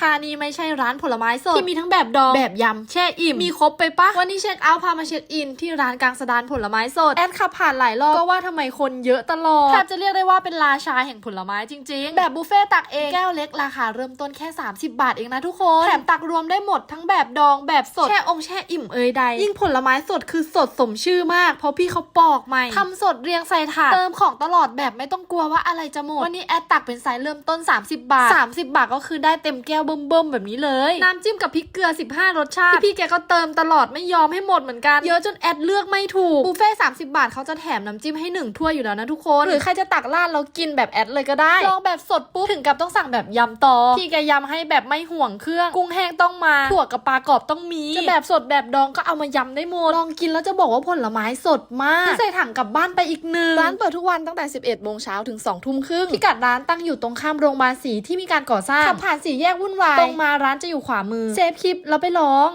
ถ้านี่ไม่ใช่ร้านผลไม้สดที่มีทั้งแบบดองแบบยำแช่อิ่มมีครบไปปะวันนี้เช็คเอาท์พามาเช็คอินที่ร้านกลางสะดานผลไม้สดแอดขับผ่านหลายรอบก็ว่าทำไมคนเยอะตลอดแทบจะเรียกได้ว่าเป็นราชาแห่งผลไม้จริงๆ แบบบุฟเฟ่ต์ตักเองแก้วเล็กราคาเริ่มต้นแค่ 30 บาทเองนะทุกคนแถมตักรวมได้หมดทั้งแบบดองแบบสดแช่องแช่อิ่มเอยใด ยิ่งผลไม้สดคือสดสมชื่อมาก เพราะพี่เขาปอกใหม่ทำสดเรียงใส่ถาดเติมของตลอดแบบไม่ต้องกลัวว่าอะไรจะหมดวันนี้แอดตักเป็นไซส์เริ่มต้น 30 บาท 30 บาทก็คือได้เต็มแก้วเบิ่มๆแบบนี้เลย น้ำจิ้มกับพริกเกลือ 15 รสชาติที่พี่แกก็เติมตลอดไม่ยอมให้หมดเหมือนกัน เยอะจนแอดเลือกไม่ถูกบุฟเฟ่ต์30บาทเขาจะแถมน้ำจิ้มให้หนึ่งถ้วยอยู่แล้วนะทุกคน หรือใครจะตักราดแล้วกินแบบแอดเลยก็ได้ ลองแบบสดปุ๊บถึงกับต้องสั่งแบบยำต่อพี่แกยำให้แบบไม่ห่วงเครื่อง กุ้งแห้งต้องมาถั่วกับปลากรอบต้องมีจะแบบสดแบบดองก็เอามายำได้หมดลองกินแล้วจะบอกว่าผลไม้สดมากใส่ถังกลับบ้านไปอีกหนึ่งร้านเปิดทุกวันตั้งแต่ 11โมงเช้าถึง2ทุ่มครึ่งพิกัดร้านตั้งอยู่ตรงข้ามโรงพยาบาลสีที่มีการก่อสร้างขับผ่านสี่แยกวุ่นวายตรงมาร้านจะอยู่ขวามือเซฟคลิปแล้วไปลอง